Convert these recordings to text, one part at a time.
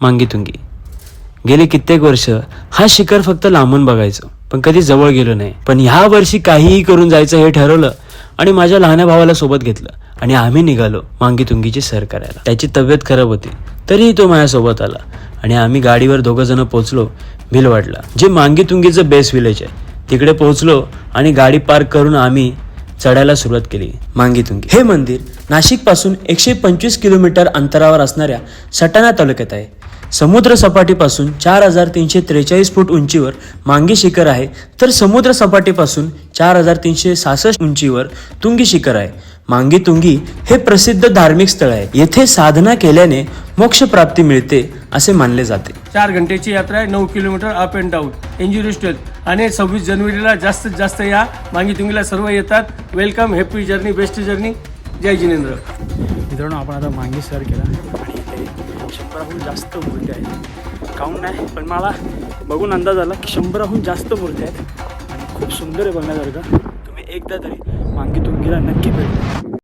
मांगीतुंगी गेले कित्येक वर्ष हा शिखर फक्त लांबून बघायचो पण कधी जवळ गेलो नाही. पण ह्या वर्षी काहीही करून जायचं हे ठरवलं आणि माझ्या लहान भावाला सोबत घेतलं आणि आम्ही निघालो मांगीतुंगीची सर करायला. त्याची तब्येत खराब होती तरीही तो माझ्यासोबत आला आणि आम्ही गाडीवर दोघं जण पोहोचलो भिलवाडला जे मांगीतुंगीचं बेस्ट विलेज आहे तिकडे पोहोचलो आणि गाडी पार्क करून आम्ही चढायला सुरुवात केली मांगीतुंगी हे मंदिर नाशिकपासून एकशे पंचवीस किलोमीटर अंतरावर असणाऱ्या सटाणा तालुक्यात आहे. समुद्र सपाटीपासून चार हजार तीनशे त्रेचाळीस फूट उंचीवर मांगी शिखर आहे. तर समुद्र सपाटीपासून चार हजार तीनशे सहासष्ट उंचीवर तुंगी शिखर आहे. मांगी तुंगी हे प्रसिद्ध धार्मिक स्थळ आहे. येथे साधना केल्याने मोक्ष प्राप्ती मिळते असे मानले जाते. चार घंटेची यात्रा आहे. नऊ kilometre up and down state आणि सव्वीस जानेवारीला जास्तीत जास्त या मांगीतुंगीला सर्व येतात. Welcome happy journey best journey जय जिनेंद्र. मित्रांनो आपण आता मागे सर केला. शंभराहून जास्त मूर्ती आहेत. काऊन नाही पण मला बघून अंदाज आला की शंभराहून जास्त मूर्ती आहेत. आणि खूप सुंदर आहे बघण्यासारखं. तुम्ही एकदा तरी मांगी तुंगीला नक्की भेट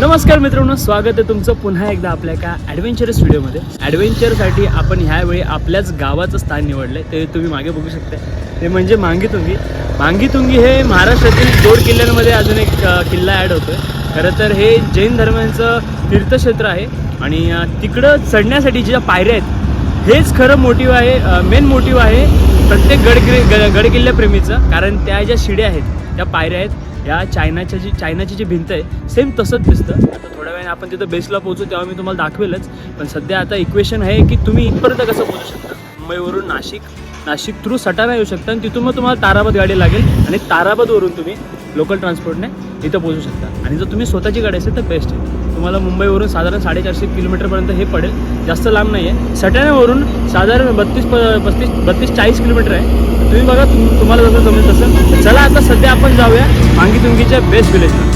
नमस्कार मित्रांनो स्वागत आहे तुमचं पुन्हा एकदा आपल्या एका ॲडव्हेंचरस व्हिडिओमध्ये ॲडव्हेंचरसाठी आपण ह्यावेळी आपल्याच गावाचं स्थान निवडलं आहे ते तुम्ही मागे बघू शकता ते म्हणजे मांगीतुंगी. मांगीतुंगी हे महाराष्ट्रातील जोड किल्ल्यांमध्ये अजून एक किल्ला ॲड होतो आहे खरं तर हे जैन धर्मांचं तीर्थक्षेत्र आहे. आणि तिकडं चढण्यासाठी ज्या पायऱ्या आहेत हेच खरं मोटिव्ह आहे मेन मोटिव्ह आहे प्रत्येक गड गड गडकिल्ल्याप्रेमीचं कारण त्या ज्या शिड्या आहेत त्या पायऱ्या आहेत या चायनाच्या जी चायनाची जी भिंत आहे सेम तसंच दिसतं. आता थोड्या वेळाने आपण तिथं बेसला पोहोचू तेव्हा मी तुम्हाला दाखवेलच. पण सध्या आता इक्वेशन आहे की तुम्ही इथपर्यंत कसं पोहोचू शकता? मुंबईवरून नाशिक नाशिक थ्रू सटाणा येऊ शकता. आणि तिथून मग तुम्हाला ताराबाद गाडी लागेल. आणि ताराबादवरून तुम्ही लोकल ट्रान्सपोर्टने इथं पोहोचू शकता. आणि जर तुम्ही स्वतःची गाडी असेल तर बेस्ट आहे. तुम्हाला मुंबईवरून साधारण साडेचारशे किलोमीटरपर्यंत हे पडेल. जास्त लांब नाही आहे सटाण्यावरून साधारण बत्तीस प पस्तीस बत्तीस चाळीस किलोमीटर आहे. तुम्ही बघा तुम तुम्हाला जसं जमेल तसं. चला आता सध्या आपण जाऊया मांगीतुंगीच्या बेस्ट विलेजला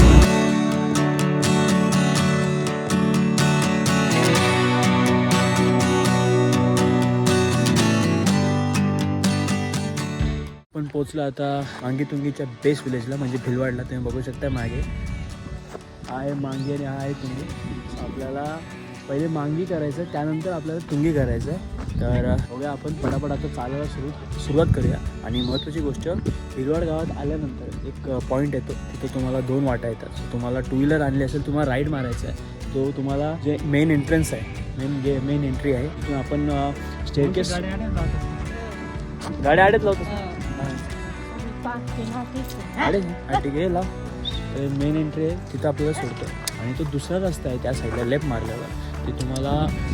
पोचलो आता मांगीतुंगीच्या बेस्ट विलेजला म्हणजे भिलवाडला. तुम्ही बघू शकता मागे. आहे मांगी आणि हा आहे तुंगी. आपल्याला पहिले मांगी करायचं त्यानंतर आपल्याला तुंगी करायचं. आहे तर बघूया आपण पटापट आता चालायला सुरू सुरुवात करूया. आणि महत्त्वाची गोष्ट भिलवाड गावात आल्यानंतर एक पॉईंट येतो. तिथे तुम्हाला दोन वाटा येतात. तुम्हाला टू व्हीलर आणली असेल तुम्हाला राईड मारायचा आहे. तो तुम्हाला जे मेन एंट्रन्स आहे मेन जे मेन एंट्री आहे तिथून आपण स्टेअरकेस गाड्या आड्यात लावतो अरे हा, ठीक आहे लाव. मेन एंट्री आहे तिथं आपल्याला सोडतो. आणि तो दुसरा रस्ता आहे त्या साईडला लेफ्ट मारल्यावर ती तुम्हाला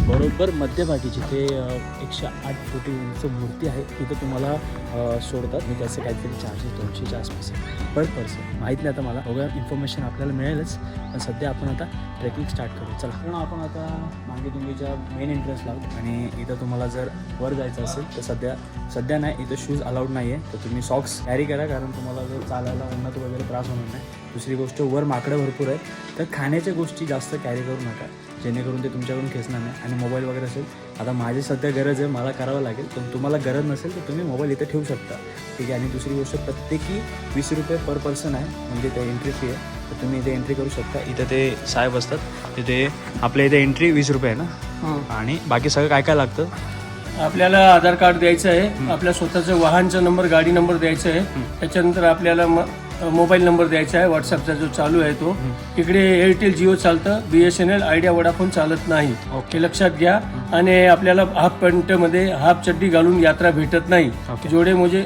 बरोबर मध्यभागी जिथे एकशे आठ फुटी उंच मूर्ती आहे तिथं तुम्हाला सोडतात. मी त्याचे काहीतरी चार्जेस दोनशेच्या आसपास पर पर्सन माहीत नाही आता मला. बघा इन्फॉर्मेशन आपल्याला मिळेलच. पण सध्या आपण आता ट्रेकिंग स्टार्ट करू चला. पण आपण आता मागे तुम्हीच्या मेन एंट्रन्स लावू आणि इथं तुम्हाला जर वर जायचं असेल तर सध्या सध्या नाही इथं शूज अलाउड नाही आहे तर तुम्ही सॉक्स कॅरी करा कारण तुम्हाला जर चालायला उन्हात वगैरे त्रास होणार नाही. दुसरी गोष्ट वर माकडं भरपूर आहेत. तर खाण्याच्या गोष्टी जास्त कॅरी करू नका. जेणेकरून ते तुमच्याकडून खेचणार नाही. आणि मोबाईल वगैरे असेल आता माझी सध्या गरज आहे मला करावं लागेल पण तुम्हाला गरज नसेल तर तुम्ही मोबाईल इथं ठेवू शकता. ठीक आहे? आणि दुसरी गोष्ट प्रत्येकी वीस रुपये पर पर्सन आहे म्हणजे ते एंट्री फी आहे. तर तुम्ही इथे एंट्री करू शकता. इथं ते साहेब असतात तिथे आपल्या इथे एंट्री वीस रुपये आहे ना? आणि बाकी सगळं काय काय लागतं? आपल्याला आधार कार्ड द्यायचं आहे आपल्या स्वतःचं वाहनचा नंबर गाडी नंबर द्यायचा आहे. त्याच्यानंतर आपल्याला म- मोबाईल नंबर द्यायचा आहे व्हॉट्सअपचा जो चालू आहे तो. इकडे एअरटेल जिओ चालतं B S N L Idea Vodafone चालत नाही. हे लक्षात घ्या. आणि आपल्याला हाफ पॅन्टमध्ये हाफ चड्डी घालून यात्रा भेटत नाही. जोडे मोजे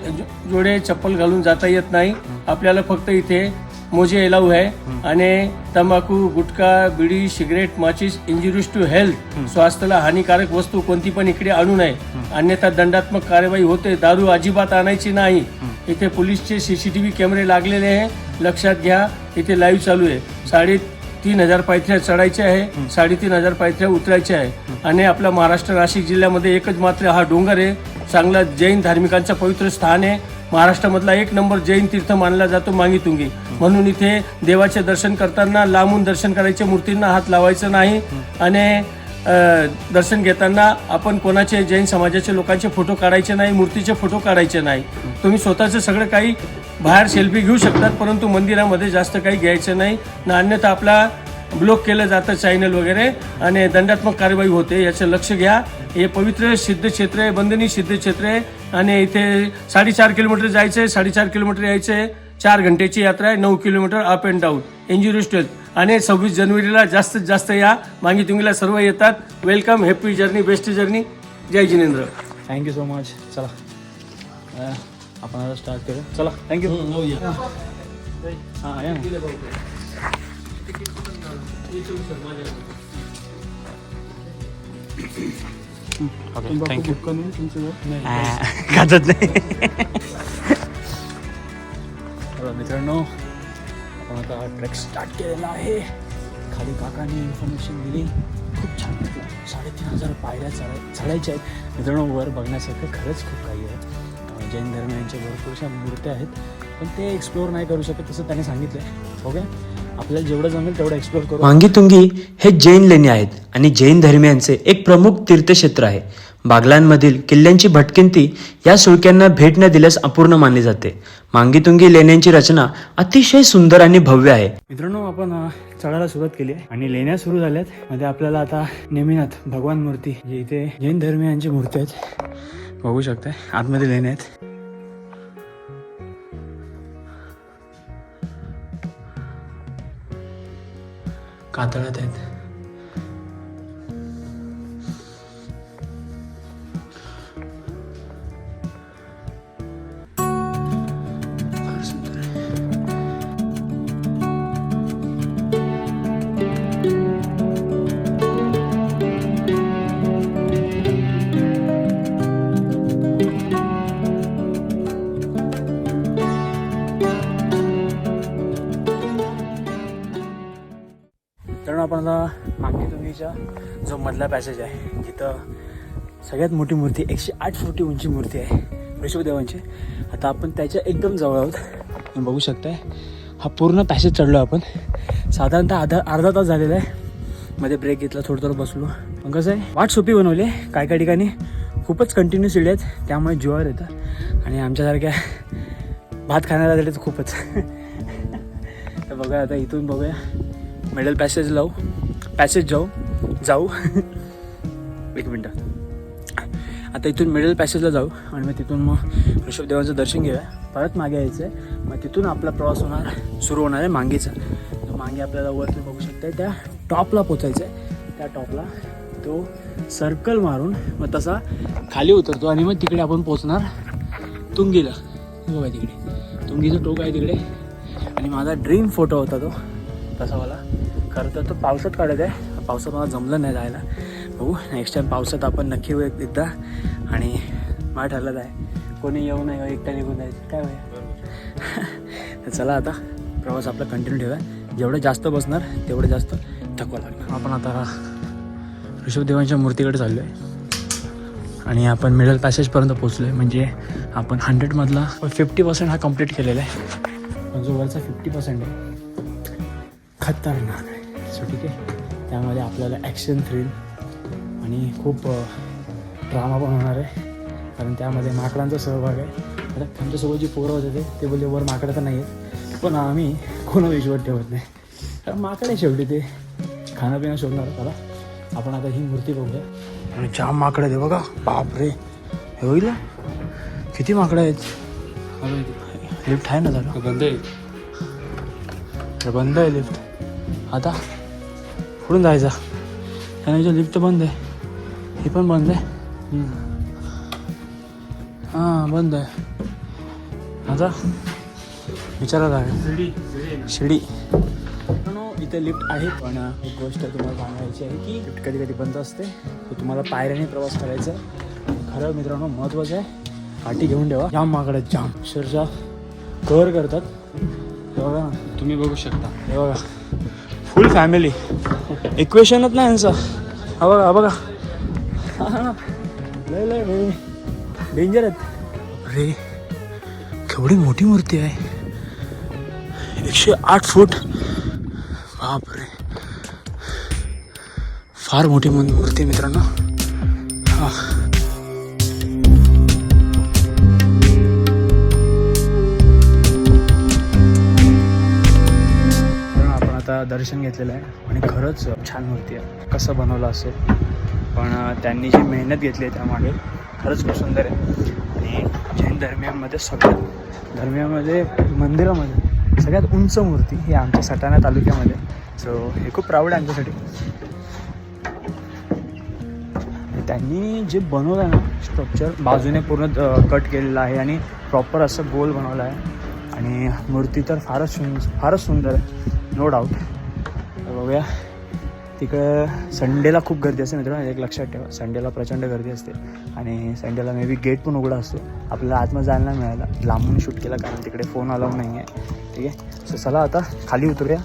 जोडे चप्पल घालून जाता येत नाही. आपल्याला फक्त इथे मोजे एलाव आहे आणि तंबाखू गुटखा बिडी सिगरेट माचीस इंजुरीज टू हेल्थ स्वास्थ्याला हानिकारक वस्तू कोणती पण इकडे आणू नये. अन्यथा दंडात्मक कार्यवाही होते दारू अजिबात आणायची नाही. इथे पोलीसचे सीसीटीव्ही कॅमेरे लागलेले आहे. लक्षात घ्या इथे लाईव्ह चालू आहे. साडे तीन हजार पायथ्या चढायच्या आहे साडेतीन हजार पायथ्या उतरायच्या आहे. आणि आपला महाराष्ट्र नाशिक जिल्ह्यामध्ये एकच मात्र हा डोंगर आहे. चांगला जैन धार्मिकांचा पवित्र स्थान आहे. महाराष्ट्रामधला एक नंबर जैन तीर्थ मानला जातो मांगीतुंगी. म्हणून इथे देवाचे दर्शन करताना लांबून दर्शन करायचे मूर्तींना हात लावायचं नाही. आणि दर्शन घेताना आपण कोणाचे जैन समाजाचे लोकांचे फोटो काढायचे नाही मूर्तीचे फोटो काढायचे नाही. तुम्ही स्वतःचं सगळं काही बाहेर सेल्फी घेऊ शकतात परंतु मंदिरामध्ये जास्त काही घ्यायचं नाही. ना अन्यथा आपला ब्लॉक केलं जातं चॅनल वगैरे आणि दंडात्मक कारवाई होते याचं लक्ष घ्या. हे पवित्र सिद्ध क्षेत्र आहे बंधनी सिद्ध क्षेत्र आहे. आणि इथे साडेचार किलोमीटर जायचं आहे साडेचार किलोमीटर यायचं आहे चार घंटेची यात्रा आहे नऊ kilometre up and down injury stage आणि सव्वीस जानेवारीला जास्तीत जास्त या. मांगी तुंगीला सर्व येतात. Welcome happy journey best journey जय जिनेंद्र. थँक्यू सो मच चला. आपण आता स्टार्ट करू चला थँक्यू हां. ना. थँक्यू खातच नाही मित्रांनो आपण आता ट्रेक स्टार्ट केलेला आहे खाली काकांनी इन्फॉर्मेशन दिली खूप छान वाटलं साडेतीन हजार पायऱ्या चढाय चढायच्या आहेत मित्रांनो वर बघण्यासारखं खरंच खूप काही आहे जैन धर्मियांच्या भरपूरशा मूर्त्या आहेत पण ते एक्सप्लोअर नाही करू शकत तसं त्यांनी सांगितलं आहे ओके आपल्याला जेवढं जमेल तेवढं एक्सप्लोअर करू. मांगीतुंगी हे जैन लेणी आहेत आणि जैन धर्मियांचे एक प्रमुख तीर्थक्षेत्र आहे. बागलांमधील किल्ल्यांची भटकिंती या सुळक्यांना भेट न दिल्यास अपूर्ण मानली जाते. मांगीतुंगी लेण्यांची रचना अतिशय सुंदर आणि भव्य आहे. मित्रांनो आपण चढायला सुरुवात केली आहे आणि लेण्या सुरू झाल्यात. मध्ये आपल्याला आता नेमीनाथ भगवान मूर्ती जे इथे जैन धर्मियांची मूर्ती आहेत बघू शकताय आतमध्ये लेण्या आहेत. कातळात आहेत मधला पॅसेज आहे. जिथं सगळ्यात मोठी मूर्ती एकशे आठ फुटी उंची मूर्ती आहे. ऋषभदेवांची आता आपण त्याच्या एकदम जवळ आहोत. तुम्ही बघू शकताय हा पूर्ण पॅसेज चढलो आपण. साधारणतः अर्धा अर्धा तास झालेला आहे. मध्ये ब्रेक घेतला थोडं थोडं बसलो. पण कसं आहे वाट सोपी बनवली आहे. काय काय ठिकाणी खूपच कंटिन्यू सिडी आहेत. त्यामुळे जीवावर येतं. आणि आमच्यासारख्या भात खाण्याला झाले तर खूपच. तर बघा आता इथून बघूया. मेडल पॅसेज लावू. पॅसेज जाऊ. जाऊ. एक मिनटं. आता इथून मिडल पॅसेजला जाऊ आणि मग तिथून मग ऋषभदेवांचं दर्शन घेऊया. परत मागे यायचं आहे मग तिथून आपला प्रवास होणार सुरू होणार आहे मांगेचा. तर मागे आपल्याला वरती बघू शकता त्या टॉपला पोचायचं आहे त्या टॉपला तो सर्कल मारून मग तसा खाली उतरतो आणि मग तिकडे आपण पोचणार तुंगीला. बघा तिकडे. तुंगीचं टोक आहे तिकडे. आणि माझा ड्रीम फोटो होता तो. तसा मला खरं तर तो पावसात काढत आहे. पावसात मला जमलं नाही जायला. बघू नेक्स्ट टाईम पावसात आपण नक्की येऊ एक- एकदा. आणि मला ठरलं आहे कोणी येऊ नाही एकटा निघून जायचं काय होय तर चला आता प्रवास आपला कंटिन्यू ठेवा जेवढं जास्त बसणार तेवढं जास्त थकवा लागणार. आपण आता ऋषभदेवांच्या मूर्तीकडे चाललो आहे आणि आपण मिडल पॅसेजपर्यंत पोचलो आहे म्हणजे आपण हंड्रेडमधला फिफ्टी पर्सेंट हा कंप्लीट केलेला आहे. पण जो वरचा फिफ्टी पर्सेंट आहे खतरनाक आहे. सो ठीक आहे. त्यामध्ये आपल्याला ॲक्शन थ्रिल आणि खूप ड्रामा पण होणार आहे. कारण त्यामध्ये माकडांचा सहभाग आहे. आता त्यांच्यासोबत जी पोरं होते ते ते बोलले वर माकडं तर नाही आहेत पण आम्ही कोणा विश्वास ठेवत नाही. कारण माकड आहे शेवटी ते खाणं पिणं शोधणार त्याला आपण आता ही मूर्ती बघूया. आणि जाम माकडं आहे बघा. बाप रे हे होईल किती माकडं आहेत? लिफ्ट आहे ना झालं बंद आहे. तर बंद आहे लिफ्ट आता? कुठून जायचा. त्याने लिफ्ट तर बंद आहे हे पण बंद आहे. हां बंद आहे. आता विचारायला आहे शिडी इथे लिफ्ट आहे पण एक गोष्ट तुम्हाला सांगायची आहे की लिफ्ट कधी कधी बंद असते. तर तुम्हाला पायऱ्याने प्रवास करायचा आहे. खरं मित्रांनो महत्त्वाचं आहे. काठी घेऊन ठेवा. जाम माकडे जाम अक्षरशः कव्हर करतात. हे बघा. तुम्ही बघू शकता. हे बघा. फुल फॅमिली इक्वेशनच नाही यांचं. हा बघा हा बघा. हा ना. लय लय. डेंजर आहेत. अरे केवढी मोठी मूर्ती आहे. एकशे आठ फूट. बापरे. फार मोठी मूर्ती आहे मित्रांनो. हा. दर्शन घेतलेलं आहे आणि खरंच छान मूर्ती आहे. कसं बनवलं असेल. पण त्यांनी जी मेहनत घेतली आहे त्यामागे खरंच खूप सुंदर आहे. आणि जैन धर्मियांमध्ये सगळ्यात धर्मियामध्ये मंदिरामध्ये सगळ्यात उंच मूर्ती ही आमच्या सटाणा तालुक्यामध्ये सो हे खूप प्राऊड आहे आमच्यासाठी. त्यांनी जे बनवलं आहे ना स्ट्रक्चर बाजूने पूर्ण कट केलेलं आहे आणि प्रॉपर असं गोल बनवलं आहे. आणि मूर्ती तर फारच सुं फारच सुंदर आहे. नो डाऊट बघूया. तिकडं संडेला खूप गर्दी असते मित्रांनो एक लक्षात ठेवा. संडेला प्रचंड गर्दी असते. आणि संडेला मे बी गेट पण उघडा असतो. आपल्याला आतमध्ये जायला नाही मिळाला लांबून शूट केला कारण तिकडे फोन अलाव नाही आहे ठीक आहे? सो चला आता खाली उतरूया.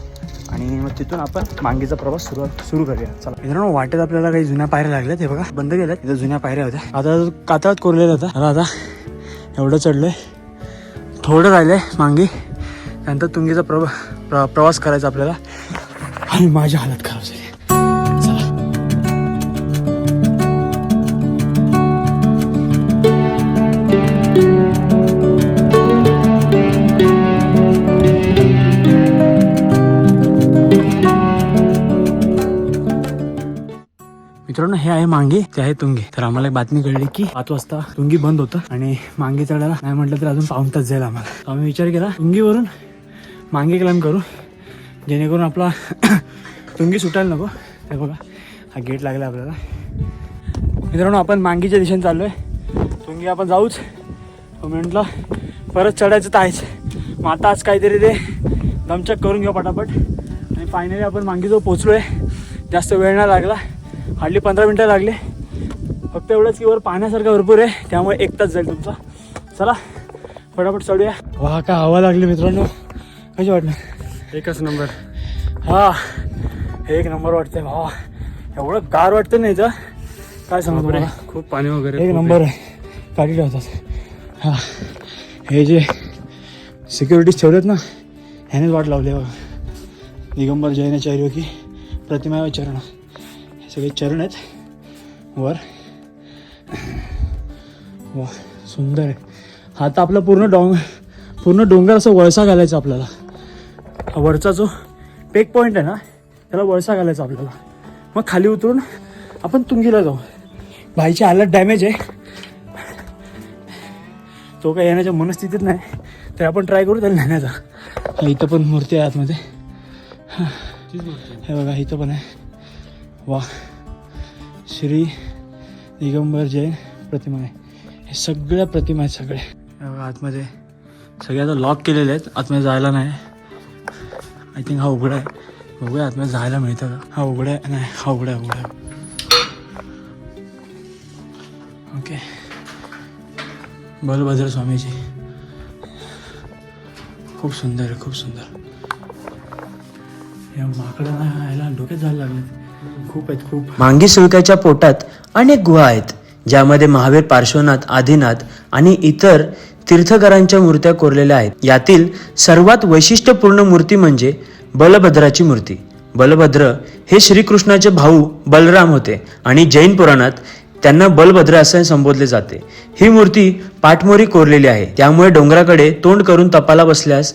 आणि मग तिथून आपण मांगीचा प्रवास सुरू सुरू करूया. चला. मित्रांनो वाटेत आपल्याला काही जुन्या पायऱ्या लागल्यात. हे बघा बंद केल्यात. इथं जुन्या पायऱ्या होत्या. आता कातळात कोरलेल्या होत्या. आता आता एवढं आहे थोडं राहिलंय मांगी. नंतर तुंगीचा प्रवा प्र प्रवास करायचा आपल्याला. आणि माझी हालत खराब झाली. मित्रांनो हे आहे मांगे ते आहे तुंगी. तर आम्हाला एक बातमी कळली की पाच वाजता तुंगी बंद होतं आणि मांगे चढायला नाही म्हटलं तर अजून पाऊन तास जाईल आम्हाला. आम्ही विचार केला तुंगीवरून मागे क्लाइम करू जेणेकरून आपला तुंगी सुटायला नको. हे बघा हा गेट लागला आपल्याला. मित्रांनो आपण मांगीच्या दिशेने चाललो आहे तुंगी आपण जाऊच. म्हटलं परत चढायचं तर आहेच. मग आता आज काहीतरी ते दमचक करून घेऊ पटापट. आणि फायनली आपण मांगीजवळ पोचलो आहे जास्त वेळ नाही लागला. हार्डली पंधरा मिनटं लागले. फक्त एवढंच की वर पाहण्यासारखं भरपूर आहे. त्यामुळे एक तास जाईल तुमचा. चला फटाफट चढूया. वा काय हवा लागली मित्रांनो. कशी वाटणार एकच नंबर. हा एक नंबर वाटतंय भावा. एवढं गार वाटतं नाही इथं? काय सांगू तुम्हाला? खूप पाणी वगैरे एक नंबर आहे. काढी ठेवतात. हा हे जे सिक्युरिटीज ठेवलेत ना ह्यानेच वाट लावली बघा. दिगंबर जैनाचार्य की प्रतिमा चरण हे सगळे चरण आहेत. वर. वा सुंदर आहे. हा आता आपला पूर्ण डोंग पूर्ण डोंगर असं वळसा घालायचा आपल्याला. वरचा जो पेक पॉईंट आहे ना त्याला वळसा घालायचा आपल्याला. मग खाली उतरून आपण तुंगीला जाऊ. भाईची हालत डॅमेज आहे. तो काही येण्याच्या मनस्थितीत नाही. तर आपण ट्राय करू त्याला नेण्याचा. इथं पण मूर्ती आहे आतमध्ये. हे. बघा इथं पण आहे. वा. श्री दिगंबर जैन प्रतिमा आहे. हे सगळ्या प्रतिमा आहेत सगळे. बघा आतमध्ये सगळे आता लॉक केलेले आहेत. आतमध्ये जायला नाही. आय थिंक हा उघडा आहे. बघूया आतमध्ये जायला मिळतं का? हा उघडा आहे. नाही हा उघडा आहे उघडा आहे. ओके. बलभद्र स्वामीजी. खूप सुंदर आहे खूप सुंदर. या माकडांना यायला डोक्यात जायला लागले खूप आहेत खूप. मांगी सुळक्याच्या पोटात अनेक गुहा आहेत ज्यामध्ये महावीर पार्श्वनाथ आदिनाथ आणि इतर तीर्थकरांच्या मूर्त्या कोरलेल्या आहेत. यातील सर्वात वैशिष्ट्यपूर्ण मूर्ती म्हणजे बलभद्राची मूर्ती. बलभद्र हे श्रीकृष्णाचे भाऊ बलराम होते आणि जैन पुराणात त्यांना बलभद्र असे संबोधले जाते. ही मूर्ती पाठमोरी कोरलेली आहे. त्यामुळे डोंगराकडे तोंड करून तपाला बसल्यास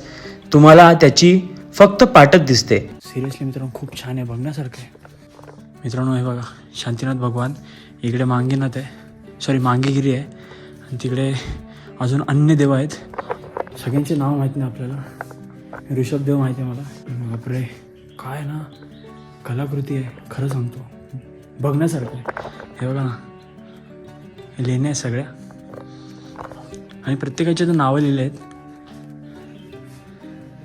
तुम्हाला त्याची फक्त पाटच दिसते. सिरियसली मित्रांनो खूप छान आहे बघण्यासारखं आहे. मित्रांनो हे बघा शांतीनाथ भगवान इकडे मांगीनाथ आहे. सॉरी मांगीगिरी आहे. आणि तिकडे अजून अन्य देव आहेत. सगळ्यांचे नाव माहीत नाही आपल्याला. ऋषभ देव माहिती आहे मला. बापरे. काय ना? कलाकृती आहे. खरं सांगतो. बघण्यासारखं आहे. हे बघा ना. लेण्या आहेत सगळ्या. आणि प्रत्येकाचे तर नावं लिहिले आहेत.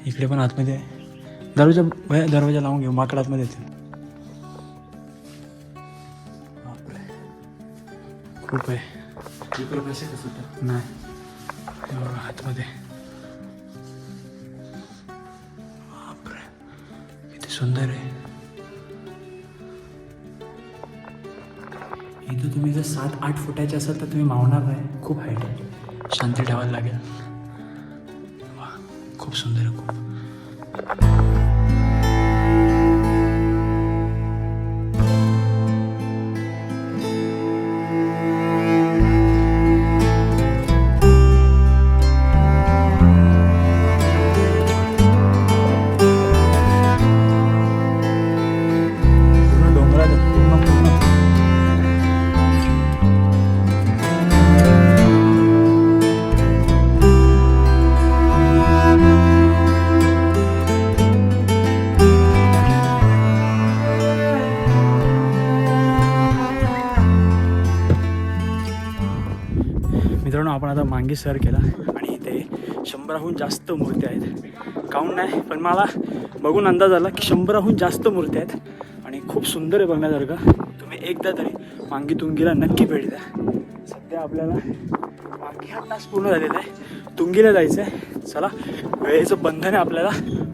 इकडे पण आतमध्ये. आहे दरवाजा भया दरवाजा लावून घेऊ. माकड आतमध्ये येतील. बापरे. खूप आहे. नाही. आतमध्ये. बापरे किती सुंदर आहे. इथं तुम्ही जर सात आठ फुटाचे असाल तर तुम्ही मावणार नाही. खूप हाईट आहे. शांती ठेवायला लागेल. वा खूप सुंदर आहे खूप. आपण सर केला. आणि इथे शंभराहून जास्त मूर्ती आहेत. काउंट नाही पण मला बघून अंदाज आला की शंभराहून जास्त मूर्ती आहेत. आणि खूप सुंदर आहे बघण्यासारखं. तुम्ही एकदा तरी मांगी तुंगीला नक्की भेट द्या. सध्या आपल्याला मांगी हा तास पूर्ण झालेला आहे. तुंगीला जायचं आहे चला वेळेचं बंधन आहे आपल्याला.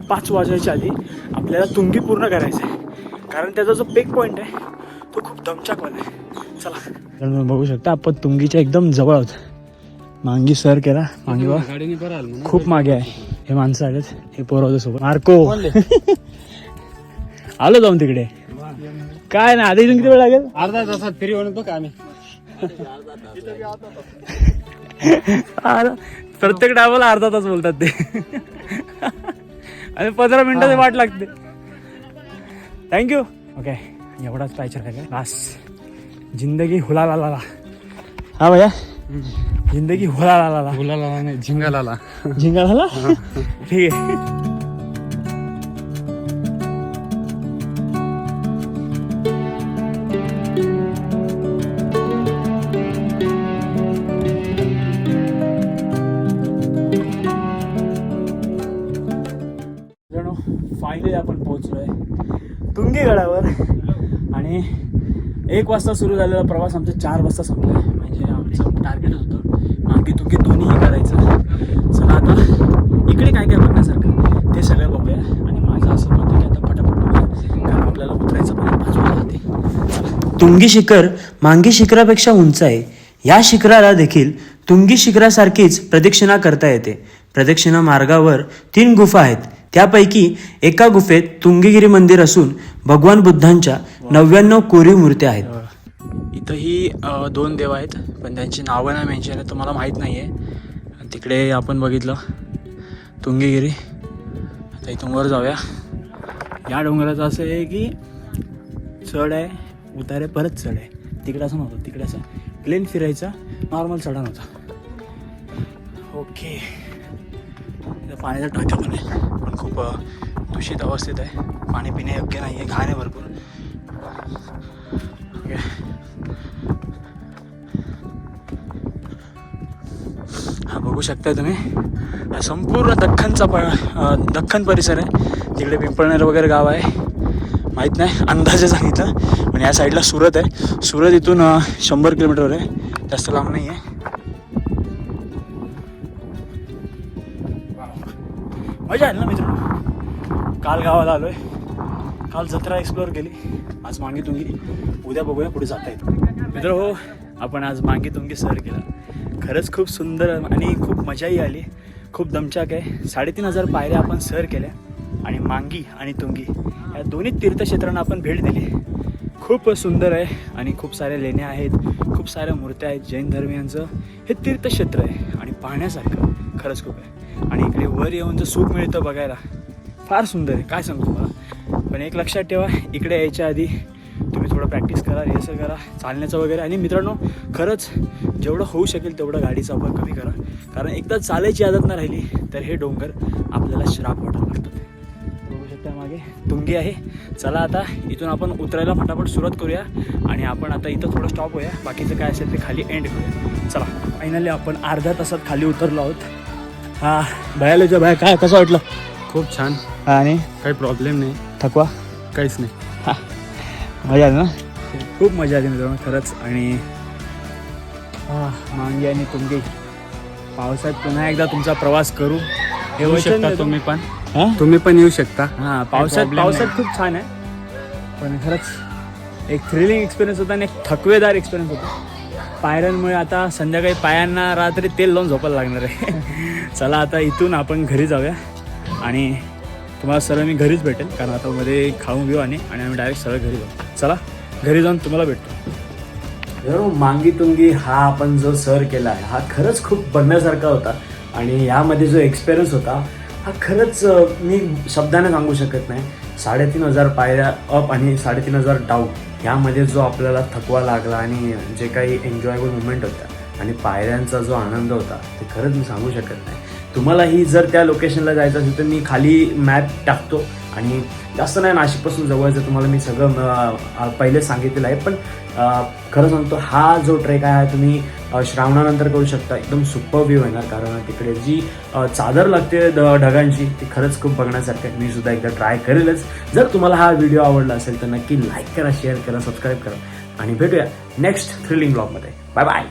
पाच वाजायच्या आधी आपल्याला तुंगी पूर्ण करायचं आहे कारण त्याचा जो पेक पॉईंट आहे तो खूप दमचाकवाला आहे. चला. बघू शकता आपण तुंगीच्या एकदम जवळ आहोत. मांगी सर केला. मांगी बा म्हणून खूप मागे आहे. हे माणसं आलेत. हे पोरं होते सोबत. मार्को. आलो जाऊन तिकडे. काय ना आधी इथून किती वेळ लागेल? अर्धा तासात फ्री होणार बघ आम्ही. प्रत्येक डायव्हरला अर्धा तास बोलतात ते. आणि पंधरा मिनिटाची वाट लागते. थँक्यू ओके एवढाच पाहिजे काय बास जिंदगी हुला ला ला हा भैया. जिंदगी हुला ला ला ला बोलायला नाही झिंगाला झिंगा झाला ठीक आहे. जणू फायनली आपण पोहोचलोय तुंगी गडावर आणि एक वाजता सुरू झालेला प्रवास आमचा चार वाजता संपला म्हणजे आमचं टार्गेट होतं मागे तुंगी दोन्हीही करायचं. चला आता इकडे काय काय बघण्यासारखं ते सगळं बघूया. आणि माझं असं मत की आता पटापट बघूया कारण आपल्याला उतरायचं पण बाजूला राहते. तुंगी शिखर मांगी शिखरापेक्षा उंच आहे. या शिखराला देखील तुंगी शिखरासारखीच प्रदक्षिणा करता येते. प्रदक्षिणा मार्गावर तीन गुफा आहेत. त्यापैकी एका गुफेत तुंगीगिरी मंदिर असून भगवान बुद्धांच्या नव्याण्णव कोरीव मूर्त्या आहेत. इथंही दोन देव आहेत पण त्यांची नावं नाही मेन्शन आहेत तुम्हाला माहीत नाही आहे तिकडे आपण बघितलं तुंगीगिरी. आता इथून वर जाऊया. या डोंगराचं असं आहे की चढ आहे उतार आहे परत चढ आहे. तिकडे असं नव्हतं तिकडे असं प्लेन फिरायचा नॉर्मल चढा नव्हता ओके इथं पाण्याचा टाक्या पण आहे पण खूप दूषित अवस्थेत आहे. पाणी पिणे योग्य नाही आहे घाण आहे भरपूर. ओके बघू शकता तुम्ही. हा संपूर्ण दख्खनचा प दख्खन परिसर आहे. तिकडे पिंपळनेर वगैरे गाव आहे. माहीत नाही अंदाजे सांगितलं पण या साईडला सुरत आहे. सुरत इथून शंभर किलोमीटरवर आहे. जास्त लांब नाही आहे. मजा आहे ना मित्र काल गावाला आलोय. काल जत्रा एक्सप्लोअर केली. आज मांगी तुंगी. उद्या बघूया पुढे जाता येतो. मित्र हो आपण आज मांगी तुंगी सर केला. खरंच खूप सुंदर आणि खूप मजाही आली. खूप दमचाक आहे. साडेतीन हजार पायऱ्या आपण सर केल्या आणि मांगी आणि तुंगी या दोन्ही तीर्थक्षेत्रांना आपण भेट दिली. खूप सुंदर आहे आणि खूप साऱ्या लेण्या आहेत. खूप साऱ्या मूर्त्या आहेत. जैन धर्मियांचं हे तीर्थक्षेत्र आहे आणि पाहण्यासारखं खरंच खूप आहे. आणि इकडे वर येऊन जर सुख मिळतं बघायला फार सुंदर आहे. काय सांगू तुम्हाला? पण एक लक्षात ठेवा इकडे यायच्या आधी तुम्ही थोडं प्रॅक्टिस करा रिहर्सल करा चालण्याचं वगैरे. आणि मित्रांनो खरंच जेवढं होऊ शकेल तेवढं गाडीचा वापर कमी करा. कारण एकदा चालायची आदत नाही राहिली तर हे डोंगर आपल्याला श्राप वाटायला लागतात बघू शकता मागे तुंगी आहे. चला आता इथून आपण उतरायला फटाफट सुरुवात करूया आणि आपण आता इथं थोडं स्टॉप होऊया. बाकीचं काय असेल ते खाली एंड करूया. चला फायनली आपण अर्ध्या तासात खाली उतरलो आहोत. हा भयालोच्या बाया काय कसं वाटलं? खूप छान. आणि? काही प्रॉब्लेम नाही. थकवा? काहीच नाही. हा मजा आली ना? खूप मजा आली मित्रांनो खरंच. आणि मांगी आणि तुंगी. पावसात पुन्हा एकदा तुमचा प्रवास करू. येऊ शकता. तुम्ही पण. हा? तुम्ही पण येऊ शकता. हा पावसात पावसात. खूप छान आहे. पण खरंच एक थ्रिलिंग एक्सपिरियन्स होता आणि एक थकवेदार एक्सपिरियन्स होता. पायऱ्यांमुळे आता संध्याकाळी पायांना रात्री तेल लावून झोपायला लागणार आहे. चला आता इथून आपण घरी जाऊया. आणि तुम्हाला सरळ मी घरीच भेटेल कारण आता मध्ये खाऊन घेऊ आणि आम्ही डायरेक्ट सरळ घरी जाऊ. चला घरी जाऊन तुम्हाला भेटतो. मांगी तुंगी हा आपण जो सर केला आहे हा खरंच खूप बघण्यासारखा होता. आणि यामध्ये जो एक्सपिरियन्स होता हा खरंच मी शब्दाने सांगू शकत नाही. साडेतीन हजार पायऱ्या अप आणि साडेतीन हजार डाऊन यामध्ये जो आपल्याला थकवा लागला आणि जे काही एन्जॉयबल मुवमेंट होत्या आणि पायऱ्यांचा जो आनंद होता ते खरंच मी सांगू शकत नाही. तुम्हालाही जर त्या लोकेशनला जायचं असेल तर मी खाली मॅप टाकतो आणि जास्त नाही नाशिकपासून जवळचं तुम्हाला मी सगळं पहिले पहिलेच सांगितलेलं आहे पण खरं सांगतो हा जो ट्रेक आहे तुम्ही श्रावणानंतर करू शकता. एकदम सुपर व्ह्यू येणार कारण तिकडे जी चादर लागते द- ढगांची ती खरंच खूप बघण्यासारखं मी सुद्धा एकदा ट्राय करेलच. जर तुम्हाला हा व्हिडिओ आवडला असेल तर नक्की लाईक करा शेअर करा सबस्क्राईब करा. आणि भेटूया नेक्स्ट थ्रिलिंग ब्लॉगमध्ये बाय बाय